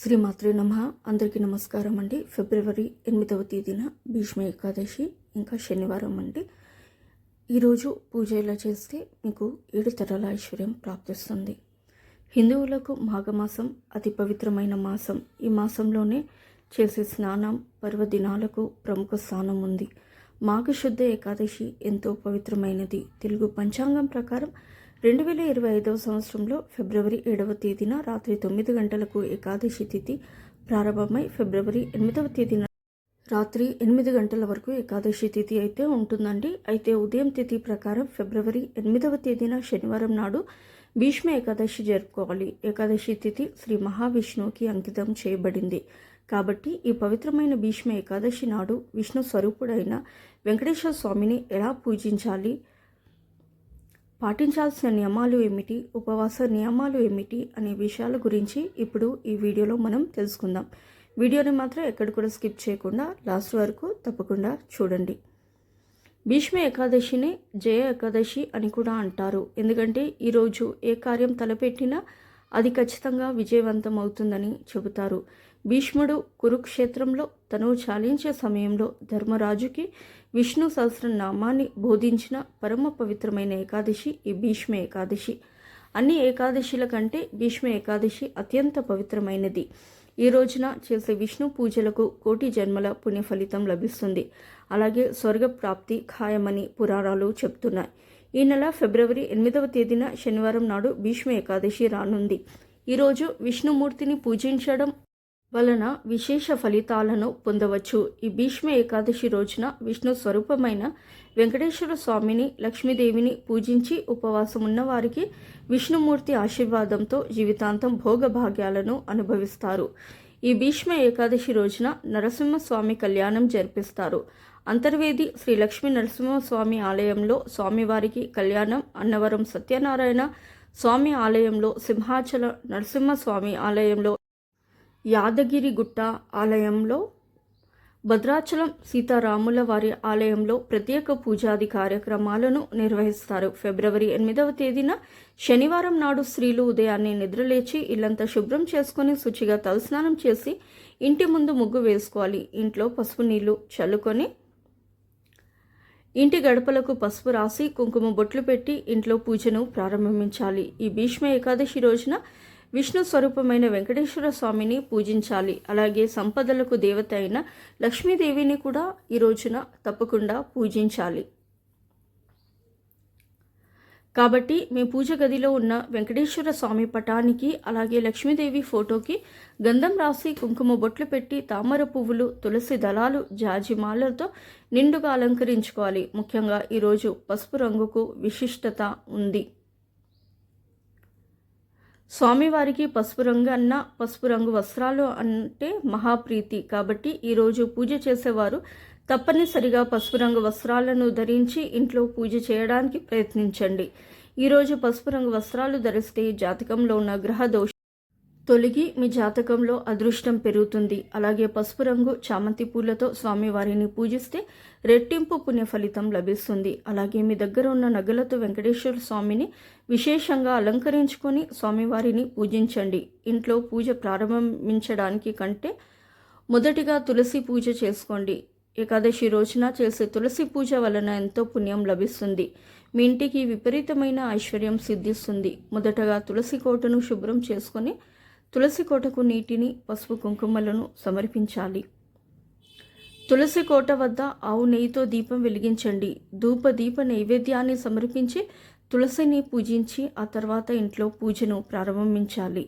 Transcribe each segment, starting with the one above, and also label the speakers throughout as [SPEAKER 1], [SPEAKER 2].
[SPEAKER 1] శ్రీమాత్రే నమ. అందరికీ నమస్కారం అండి. ఫిబ్రవరి ఎనిమిదవ తేదీన భీష్మ ఏకాదశి ఇంకా శనివారం అండి. ఈరోజు పూజ ఇలా చేస్తే మీకు ఏడు తరాల ఐశ్వర్యం ప్రాప్తిస్తుంది. హిందువులకు మాఘమాసం అతి పవిత్రమైన మాసం. ఈ మాసంలోనే చేసే స్నానం పర్వదినాలకు ప్రముఖ స్థానం ఉంది. మాఘశుద్ధ ఏకాదశి ఎంతో పవిత్రమైనది. తెలుగు పంచాంగం ప్రకారం రెండు వేల ఇరవై ఐదవ సంవత్సరంలో ఫిబ్రవరి ఏడవ తేదీన రాత్రి తొమ్మిది గంటలకు ఏకాదశి తిథి ప్రారంభమై ఫిబ్రవరి ఎనిమిదవ తేదీన రాత్రి ఎనిమిది గంటల వరకు ఏకాదశి తిథి అయితే ఉంటుందండి. అయితే ఉదయం తిథి ప్రకారం ఫిబ్రవరి ఎనిమిదవ తేదీన శనివారం నాడు భీష్మ ఏకాదశి జరుపుకోవాలి. ఏకాదశి తిథి శ్రీ మహావిష్ణువుకి అంకితం చేయబడింది. కాబట్టి ఈ పవిత్రమైన భీష్మ ఏకాదశి నాడు విష్ణు స్వరూపుడైన వెంకటేశ్వర స్వామిని ఎలా పూజించాలి? పాటించాల్సిన నియమాలు ఏమిటి? ఉపవాస నియమాలు ఏమిటి? అనే విషయాల గురించి ఇప్పుడు ఈ వీడియోలో మనం తెలుసుకుందాం. వీడియోని మాత్రం ఎక్కడ కూడా స్కిప్ చేయకుండా లాస్ట్ వరకు తప్పకుండా చూడండి. భీష్మ ఏకాదశిని జయ ఏకాదశి అని కూడా అంటారు. ఎందుకంటే ఈరోజు ఏ కార్యం తలపెట్టినా అది ఖచ్చితంగా విజయవంతం అవుతుందని చెబుతారు. భీష్ముడు కురుక్షేత్రంలో తను చాలించే సమయంలో ధర్మరాజుకి విష్ణు సహస్రనామాన్ని బోధించిన పరమ పవిత్రమైన ఏకాదశి ఈ భీష్మ ఏకాదశి. అన్ని ఏకాదశిల కంటే భీష్మ ఏకాదశి అత్యంత పవిత్రమైనది. ఈ రోజున చేసే విష్ణు పూజలకు కోటి జన్మల పుణ్య ఫలితం లభిస్తుంది. అలాగే స్వర్గ ప్రాప్తి ఖాయమని పురాణాలు చెప్తున్నాయి. ఈ నెల ఫిబ్రవరి ఎనిమిదవ తేదీన శనివారం నాడు భీష్మ ఏకాదశి రానుంది. ఈరోజు విష్ణుమూర్తిని పూజించడం వలన విశేష ఫలితాలను పొందవచ్చు. ఈ భీష్మ ఏకాదశి రోజున విష్ణు స్వరూపమైన వెంకటేశ్వర స్వామిని లక్ష్మీదేవిని పూజించి ఉపవాసం ఉన్న వారికి విష్ణుమూర్తి ఆశీర్వాదంతో జీవితాంతం భోగభాగ్యాలను అనుభవిస్తారు. ఈ భీష్మ ఏకాదశి రోజున నరసింహస్వామి కళ్యాణం జరిపిస్తారు. అంతర్వేది శ్రీ లక్ష్మీ నరసింహస్వామి ఆలయంలో స్వామివారికి కళ్యాణం అన్నవరం సత్యనారాయణ స్వామి ఆలయంలో సింహాచల నరసింహస్వామి ఆలయంలో యాదగిరిగుట్ట ఆలయంలో భద్రాచలం సీతారాముల వారి ఆలయంలో ప్రత్యేక పూజాది కార్యక్రమాలను నిర్వహిస్తారు. ఫిబ్రవరి ఎనిమిదవ తేదీన శనివారం నాడు స్త్రీలు ఉదయాన్నే నిద్రలేచి ఇల్లంతా శుభ్రం చేసుకుని శుచిగా తలస్నానం చేసి ఇంటి ముందు ముగ్గు వేసుకోవాలి. ఇంట్లో పసుపు నీళ్ళు చల్లుకొని ఇంటి గడపలకు పసుపు రాసి కుంకుమ బొట్లు పెట్టి ఇంట్లో పూజను ప్రారంభించాలి. ఈ భీష్మ ఏకాదశి రోజున విష్ణు స్వరూపమైన వెంకటేశ్వర స్వామిని పూజించాలి. అలాగే సంపదలకు దేవత అయిన లక్ష్మీదేవిని కూడా ఈ రోజున తప్పకుండా పూజించాలి. కాబట్టి మీ పూజ గదిలో ఉన్న వెంకటేశ్వర స్వామి పటానికి అలాగే లక్ష్మీదేవి ఫోటోకి గంధం రాసి కుంకుమ బొట్లు పెట్టి తామర పువ్వులు తులసి దళాలు జాజిమాలతో నిండుగా అలంకరించుకోవాలి. ముఖ్యంగా ఈరోజు పసుపు రంగుకు విశిష్టత ఉంది. స్వామివారికి పసుపు రంగు అన్న పసుపు రంగు వస్త్రాలు అంటే మహాప్రీతి. కాబట్టి ఈరోజు పూజ చేసేవారు తప్పనిసరిగా పసుపు రంగు వస్త్రాలను ధరించి ఇంట్లో పూజ చేయడానికి ప్రయత్నించండి. ఈరోజు పసుపు రంగు వస్త్రాలు ధరిస్తే జాతకంలో ఉన్న గ్రహ దోష తొలగి మీ జాతకంలో అదృష్టం పెరుగుతుంది. అలాగే పసుపు రంగు చామంతి పూలతో స్వామివారిని పూజిస్తే రెట్టింపు పుణ్య ఫలితం లభిస్తుంది. అలాగే మీ దగ్గర ఉన్న నగలతో వెంకటేశ్వర స్వామిని విశేషంగా అలంకరించుకొని స్వామివారిని పూజించండి. ఇంట్లో పూజ ప్రారంభించడానికి కంటే మొదటిగా తులసి పూజ చేసుకోండి. ఏకాదశి రోజున చేసే తులసి పూజ వలన ఎంతో పుణ్యం లభిస్తుంది. మీ ఇంటికి విపరీతమైన ఐశ్వర్యం సిద్ధిస్తుంది. మొదటగా తులసి కోటను శుభ్రం చేసుకొని తులసి కోటకు నీటిని పసుపు కుంకుమలను సమర్పించాలి. తులసి కోట వద్ద ఆవు నెయ్యితో దీపం వెలిగించండి. ధూప దీప నైవేద్యాన్ని సమర్పించి తులసిని పూజించి ఆ తర్వాత ఇంట్లో పూజను ప్రారంభించాలి.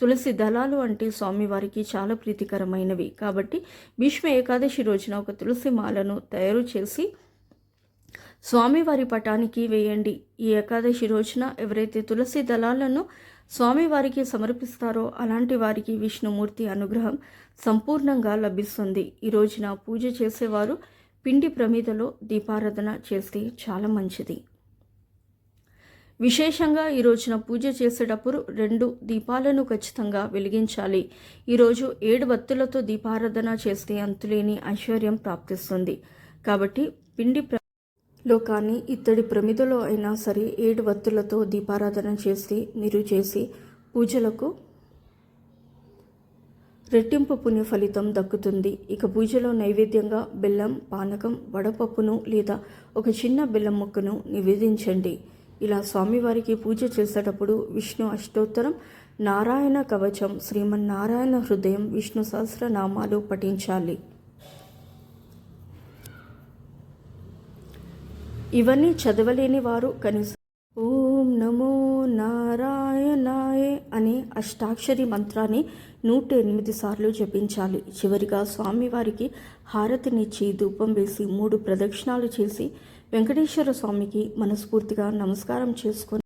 [SPEAKER 1] తులసి దళాలు అంటే స్వామివారికి చాలా ప్రీతికరమైనవి. కాబట్టి భీష్మ ఏకాదశి రోజున ఒక తులసి మాలను తయారు చేసి స్వామివారి పటానికి వేయండి. ఈ ఏకాదశి రోజున ఎవరైతే తులసి దళాలను స్వామివారికి సమర్పిస్తారో అలాంటి వారికి విష్ణుమూర్తి అనుగ్రహం సంపూర్ణంగా లభిస్తుంది. ఈ రోజున పూజ చేసేవారు పిండి ప్రమిదలో దీపారాధన చేస్తే చాలా మంచిది. విశేషంగా ఈ రోజున పూజ చేసేటప్పుడు రెండు దీపాలను ఖచ్చితంగా వెలిగించాలి. ఈరోజు ఏడు వత్తులతో దీపారాధన చేస్తే అంతులేని ఐశ్వర్యం ప్రాప్తిస్తుంది. కాబట్టి పిండి లో కానీ ఇత్తడి ప్రమిదలో అయినా సరే ఏడు వత్తులతో దీపారాధన చేసి మీరు చేసి పూజలకు రెట్టింపు పుణ్య ఫలితం దక్కుతుంది. ఇక పూజలో నైవేద్యంగా బెల్లం పానకం వడపప్పును లేదా ఒక చిన్న బెల్లం ముక్కను నివేదించండి. ఇలా స్వామివారికి పూజ చేసేటప్పుడు విష్ణు అష్టోత్తరం నారాయణ కవచం శ్రీమన్నారాయణ హృదయం విష్ణు సహస్రనామాలు పఠించాలి. ఇవన్నీ చదవలేని వారు కనీసం ఓం నమో నారాయణాయ అనే అష్టాక్షరి మంత్రాన్ని నూట ఎనిమిది సార్లు జపించాలి. చివరిగా స్వామివారికి హారతినిచ్చి ధూపం వేసి మూడు ప్రదక్షిణాలు చేసి వెంకటేశ్వర స్వామికి మనస్ఫూర్తిగా నమస్కారం చేసుకొని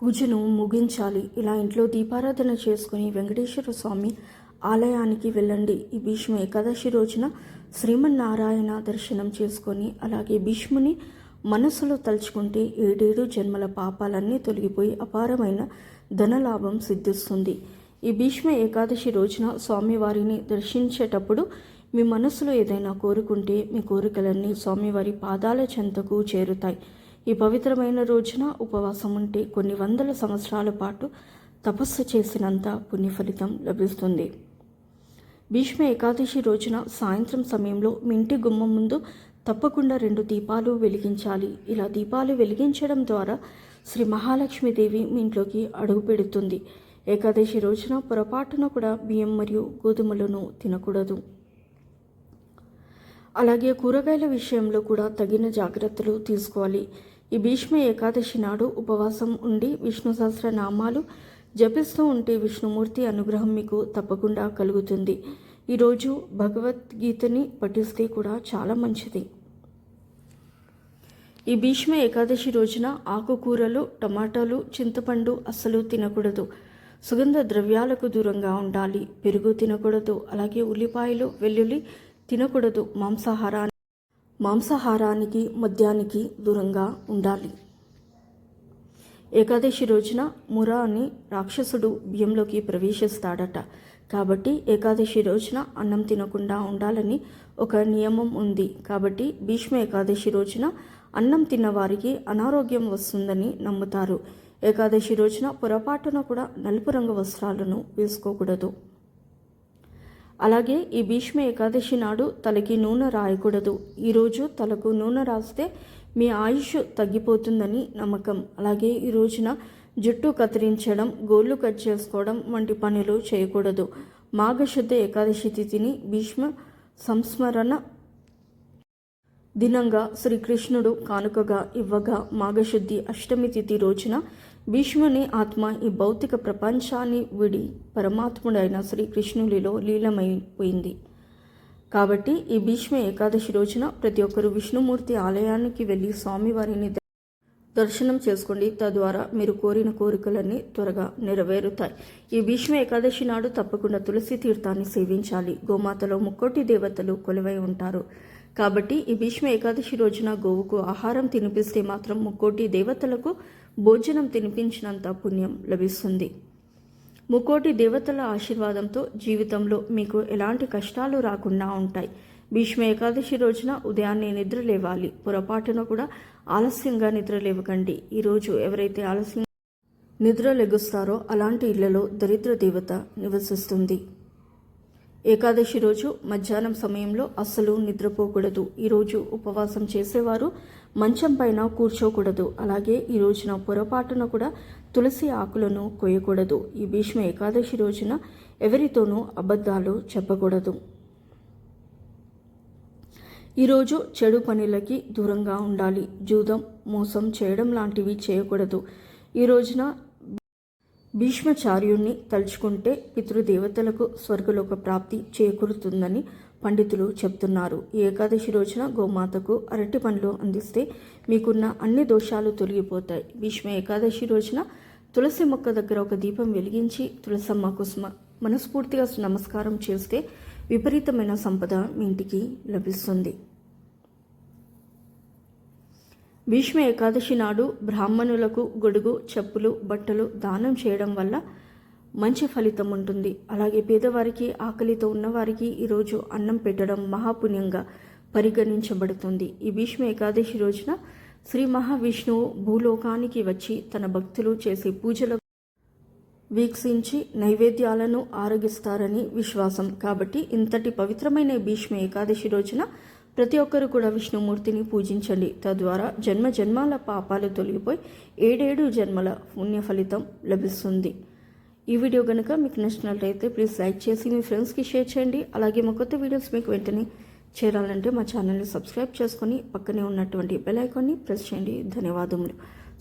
[SPEAKER 1] పూజను ముగించాలి. ఇలా ఇంట్లో దీపారాధన చేసుకుని వెంకటేశ్వర స్వామి ఆలయానికి వెళ్ళండి. ఈ భీష్మ ఏకాదశి రోజున శ్రీమన్నారాయణ దర్శనం చేసుకొని అలాగే భీష్ముని మనసులో తలుచుకుంటే ఏడేడు జన్మల పాపాలన్నీ తొలగిపోయి అపారమైన ధనలాభం సిద్ధిస్తుంది. ఈ భీష్మ ఏకాదశి రోజున స్వామివారిని దర్శించేటప్పుడు మీ మనసులో ఏదైనా కోరుకుంటే మీ కోరికలన్నీ స్వామివారి పాదాల చెంతకు చేరుతాయి. ఈ పవిత్రమైన రోజున ఉపవాసం ఉంటే కొన్ని వందల సంవత్సరాల పాటు తపస్సు చేసినంత పుణ్యఫలితం లభిస్తుంది. భీష్మ ఏకాదశి రోజున సాయంత్రం సమయంలో మీ ఇంటి గుమ్మం ముందు తప్పకుండా రెండు దీపాలు వెలిగించాలి. ఇలా దీపాలు వెలిగించడం ద్వారా శ్రీ మహాలక్ష్మీదేవి మీ ఇంట్లోకి అడుగు పెడుతుంది. ఏకాదశి రోజున పొరపాటున కూడా బియ్యం మరియు గోధుమలను తినకూడదు. అలాగే కూరగాయల విషయంలో కూడా తగిన జాగ్రత్తలు తీసుకోవాలి. ఈ భీష్మ ఏకాదశి నాడు ఉపవాసం ఉండి విష్ణు సహస్ర నామాలు జపిస్తూ ఉంటే విష్ణుమూర్తి అనుగ్రహం మీకు తప్పకుండా కలుగుతుంది. ఈరోజు భగవద్గీతని పఠిస్తే కూడా చాలా మంచిది. ఈ భీష్మ ఏకాదశి రోజున ఆకుకూరలు టమాటాలు చింతపండు అస్సలు తినకూడదు. సుగంధ ద్రవ్యాలకు దూరంగా ఉండాలి. పెరుగు తినకూడదు. అలాగే ఉల్లిపాయలు వెల్లుల్లి తినకూడదు. మాంసాహారాన్ని మాంసాహారానికి మద్యానికి దూరంగా ఉండాలి. ఏకాదశి రోజున మురా అని రాక్షసుడు బియ్యంలోకి ప్రవేశిస్తాడట. కాబట్టి ఏకాదశి రోజున అన్నం తినకుండా ఉండాలని ఒక నియమం ఉంది. కాబట్టి భీష్మ ఏకాదశి రోజున అన్నం తిన్నవారికి అనారోగ్యం వస్తుందని నమ్ముతారు. ఏకాదశి రోజున పొరపాటున కూడా నలుపు రంగు వస్త్రాలను వేసుకోకూడదు. అలాగే ఈ భీష్మ ఏకాదశి నాడు తలకి నూనె రాయకూడదు. ఈరోజు తలకు నూనె రాస్తే మీ ఆయుష్ తగ్గిపోతుందని నమ్మకం. అలాగే ఈ రోజున జుట్టు కత్తిరించడం గోళ్ళు కట్ చేసుకోవడం వంటి పనులు చేయకూడదు. మాఘశుద్ధ ఏకాదశి తిథిని భీష్మ సంస్మరణ దినంగా శ్రీకృష్ణుడు కానుకగా ఇవ్వగా మాఘశుద్ధి అష్టమి తిథి రోజున భీష్ముని ఆత్మ ఈ భౌతిక ప్రపంచాన్ని విడి పరమాత్ముడైన శ్రీకృష్ణుడిలో లీలమైపోయింది కాబట్టి ఈ భీష్మ ఏకాదశి రోజున ప్రతి ఒక్కరు విష్ణుమూర్తి ఆలయానికి వెళ్ళి స్వామివారిని దర్శనం చేసుకోండి. తద్వారా మీరు కోరిన కోరికలన్నీ త్వరగా నెరవేరుతాయి. ఈ భీష్మ ఏకాదశి నాడు తప్పకుండా తులసి తీర్థాన్ని సేవించాలి. గోమాతలో ముక్కోటి దేవతలు కొలువై ఉంటారు. కాబట్టి ఈ భీష్మ ఏకాదశి రోజున గోవుకు ఆహారం తినిపిస్తే మాత్రం ముక్కోటి దేవతలకు భోజనం తినిపించినంత పుణ్యం లభిస్తుంది. ముక్కోటి దేవతల ఆశీర్వాదంతో జీవితంలో మీకు ఎలాంటి కష్టాలు రాకుండా ఉంటాయి. భీష్మ ఏకాదశి రోజున ఉదయాన్నే నిద్ర లేవాలి. పొరపాటున కూడా ఆలస్యంగా నిద్ర లేవకండి. ఈరోజు ఎవరైతే ఆలస్యం నిద్ర లెగుస్తారో అలాంటి ఇళ్ళలో దరిద్ర దేవత నివసిస్తుంది. ఏకాదశి రోజు మధ్యాహ్నం సమయంలో అస్సలు నిద్రపోకూడదు. ఈరోజు ఉపవాసం చేసేవారు మంచం పైన కూర్చోకూడదు. అలాగే ఈ రోజున పొరపాటున కూడా తులసి ఆకులను కొయ్యకూడదు ఈ భీష్మ ఏకాదశి రోజున ఎవరితోనూ అబద్ధాలు చెప్పకూడదు. ఈరోజు చెడు పనులకి దూరంగా ఉండాలి. జూదం మోసం చేయడం లాంటివి చేయకూడదు. ఈ రోజున భీష్మచార్యుణ్ణి తలుచుకుంటే పితృదేవతలకు స్వర్గలోక ప్రాప్తి చేకూరుతుందని పండితులు చెప్తున్నారు. ఏకాదశి రోజున గోమాతకు అరటి పండ్లు అందిస్తే మీకున్న అన్ని దోషాలు తొలగిపోతాయి. భీష్మ ఏకాదశి రోజున తులసి మొక్క దగ్గర ఒక దీపం వెలిగించి తులసమ్మ కుసుమ మనస్ఫూర్తిగా నమస్కారం చేస్తే విపరీతమైన సంపద మీ ఇంటికి లభిస్తుంది. భీష్మ ఏకాదశి నాడు బ్రాహ్మణులకు గొడుగు చెప్పులు బట్టలు దానం చేయడం వల్ల మంచి ఫలితం ఉంటుంది. అలాగే పేదవారికి ఆకలితో ఉన్నవారికి ఈరోజు అన్నం పెట్టడం మహాపుణ్యంగా పరిగణించబడుతుంది. ఈ భీష్మ ఏకాదశి రోజున శ్రీ మహావిష్ణువు భూలోకానికి వచ్చి తన భక్తులు చేసే పూజల వీక్షించి నైవేద్యాలను ఆరగిస్తారని విశ్వాసం. కాబట్టి ఇంతటి పవిత్రమైన భీష్మ ఏకాదశి రోజున ప్రతి ఒక్కరు కూడా విష్ణుమూర్తిని పూజించండి. తద్వారా జన్మ జన్మాల పాపాలు తొలగిపోయి ఏడేడు జన్మల పుణ్య ఫలితం లభిస్తుంది. ఈ వీడియో కనుక మీకు నచ్చినట్లయితే ప్లీజ్ లైక్ చేసి మీ ఫ్రెండ్స్కి షేర్ చేయండి. అలాగే మా కొత్త వీడియోస్ మీకు వెంటనే చేరాలంటే మా ఛానల్ని సబ్స్క్రైబ్ చేసుకొని పక్కనే ఉన్నటువంటి బెల్ ఐకాన్ని ప్రెస్ చేయండి. ధన్యవాదములు.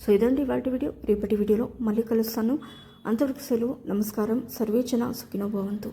[SPEAKER 1] సో ఇదండి వాటి వీడియో. రేపటి వీడియోలో మళ్ళీ కలుస్తాను. అంతవరకు సెలవు. నమస్కారం. సర్వేచన సుఖినో భవంతు.